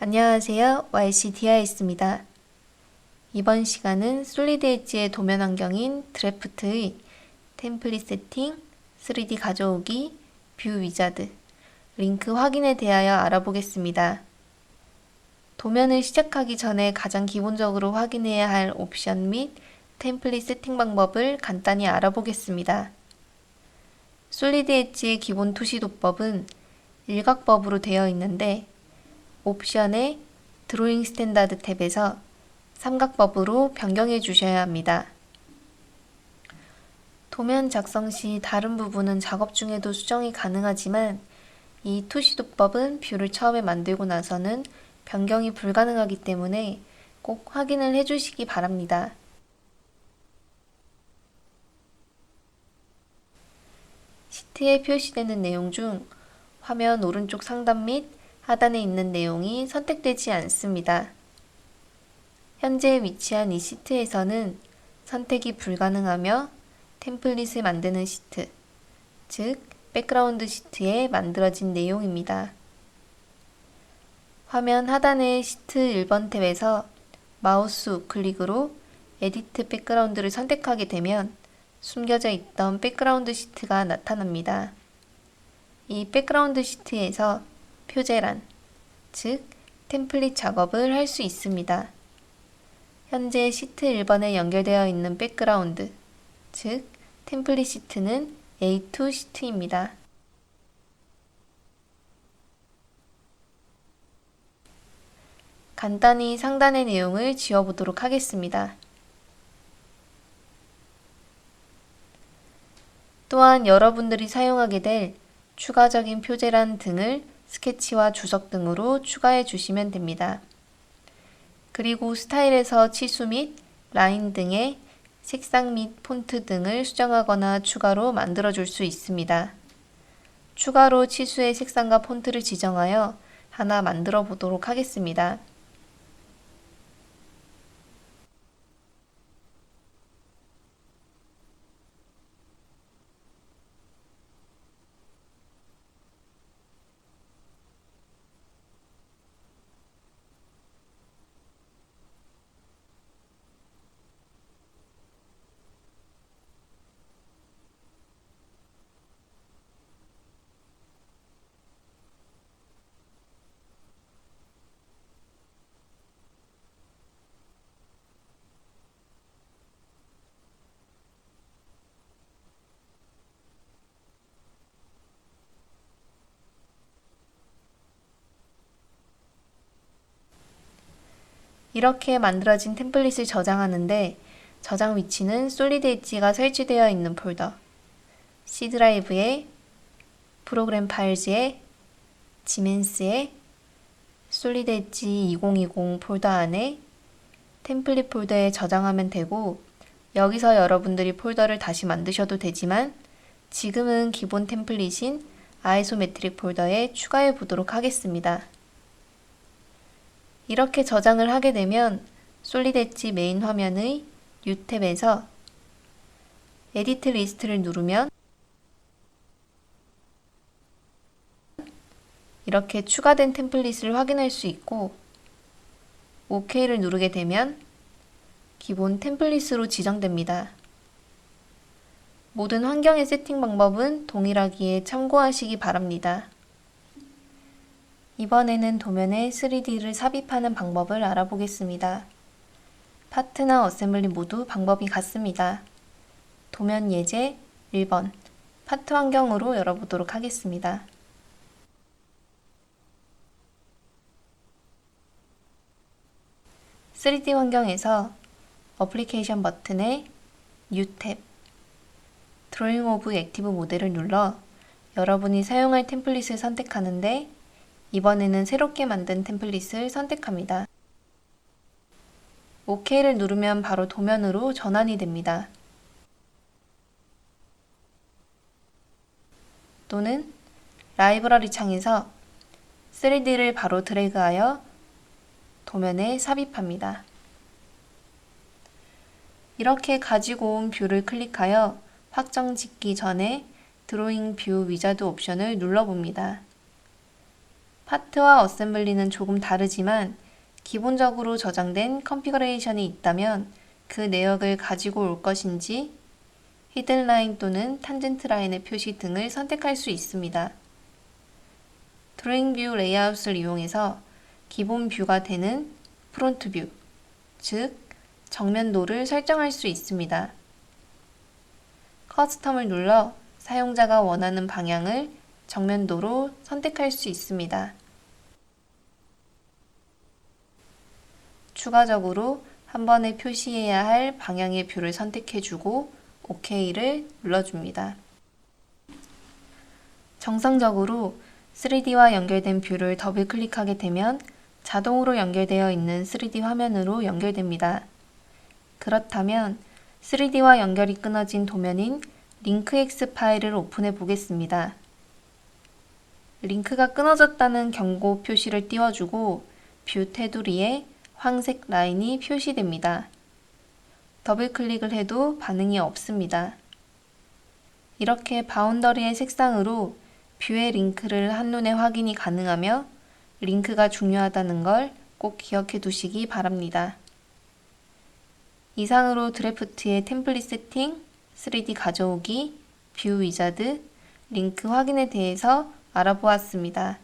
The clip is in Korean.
안녕하세요. YCDIS입니다. 이번 시간은 솔리드 엣지의 도면 환경인 드래프트의 템플릿 세팅, 3D 가져오기, 뷰 위자드, 링크 확인에 대하여 알아보겠습니다. 도면을 시작하기 전에 가장 기본적으로 확인해야 할 옵션 및 템플릿 세팅 방법을 간단히 알아보겠습니다. 솔리드 엣지의 기본 투시 도법은 일각법으로 되어 있는데 옵션의 드로잉 스탠다드 탭에서 삼각법으로 변경해 주셔야 합니다. 도면 작성 시 다른 부분은 작업 중에도 수정이 가능하지만 이 투시도법은 뷰를 처음에 만들고 나서는 변경이 불가능하기 때문에 꼭 확인을 해 주시기 바랍니다. 시트에 표시되는 내용 중 화면 오른쪽 상단 및 하단에 있는 내용이 선택되지 않습니다. 현재 위치한 이 시트에서는 선택이 불가능하며 템플릿을 만드는 시트, 즉 백그라운드 시트에 만들어진 내용입니다. 화면 하단의 시트 1번 탭에서 마우스 우클릭으로 에디트 백그라운드를 선택하게 되면 숨겨져 있던 백그라운드 시트가 나타납니다. 이 백그라운드 시트에서 표제란, 즉 템플릿 작업을 할 수 있습니다. 현재 시트 1번에 연결되어 있는 백그라운드, 즉 템플릿 시트는 A2 시트입니다. 간단히 상단의 내용을 지워보도록 하겠습니다. 또한 여러분들이 사용하게 될 추가적인 표제란 등을 스케치와 주석 등으로 추가해 주시면 됩니다. 그리고 스타일에서 치수 및 라인 등의 색상 및 폰트 등을 수정하거나 추가로 만들어 줄 수 있습니다. 추가로 치수의 색상과 폰트를 지정하여 하나 만들어 보도록 하겠습니다. 이렇게 만들어진 템플릿을 저장하는데 저장 위치는 솔리드 엣지가 설치되어 있는 폴더, C 드라이브에 프로그램 파일즈에 지멘스에 솔리드 엣지 2020 폴더 안에 템플릿 폴더에 저장하면 되고 여기서 여러분들이 폴더를 다시 만드셔도 되지만 지금은 기본 템플릿인 아이소메트릭 폴더에 추가해 보도록 하겠습니다. 이렇게 저장을 하게 되면 솔리드 엣지 메인 화면의 뉴 탭에서 에디트 리스트를 누르면 이렇게 추가된 템플릿을 확인할 수 있고 OK를 누르게 되면 기본 템플릿으로 지정됩니다. 모든 환경의 세팅 방법은 동일하기에 참고하시기 바랍니다. 이번에는 도면에 3D를 삽입하는 방법을 알아보겠습니다. 파트나 어셈블리 모두 방법이 같습니다. 도면 예제 1번 파트 환경으로 열어보도록 하겠습니다. (3D) 환경에서 어플리케이션 버튼에 뉴 탭, 드로잉 오브 액티브 모델을 눌러 여러분이 사용할 템플릿을 선택하는데 이번에는 새롭게 만든 템플릿을 선택합니다. OK를 누르면 바로 도면으로 전환이 됩니다. 또는 라이브러리 창에서 3D를 바로 드래그하여 도면에 삽입합니다. 이렇게 가지고 온 뷰를 클릭하여 확정 짓기 전에 드로잉 뷰 위자드 옵션을 눌러봅니다. 파트와 어셈블리는 조금 다르지만 기본적으로 저장된 컨피그레이션이 있다면 그 내역을 가지고 올 것인지 히든 라인 또는 탄젠트 라인의 표시 등을 선택할 수 있습니다. 드로잉 뷰 레이아웃을 이용해서 기본 뷰가 되는 프론트 뷰, 즉 정면도를 설정할 수 있습니다. 커스텀을 눌러 사용자가 원하는 방향을 정면도로 선택할 수 있습니다. 추가적으로 한 번에 표시해야 할 방향의 뷰를 선택해주고 OK를 눌러줍니다. 정상적으로 3D와 연결된 뷰를 더블 클릭하게 되면 자동으로 연결되어 있는 3D 화면으로 연결됩니다. 그렇다면 3D와 연결이 끊어진 도면인 링크X 파일을 오픈해 보겠습니다. 링크가 끊어졌다는 경고 표시를 띄워주고 뷰 테두리에 황색 라인이 표시됩니다. 더블 클릭을 해도 반응이 없습니다. 이렇게 바운더리의 색상으로 뷰의 링크를 한눈에 확인이 가능하며 링크가 중요하다는 걸 꼭 기억해 두시기 바랍니다. 이상으로 드래프트의 템플릿 세팅, 3D 가져오기, 뷰 위자드, 링크 확인에 대해서 알아보았습니다.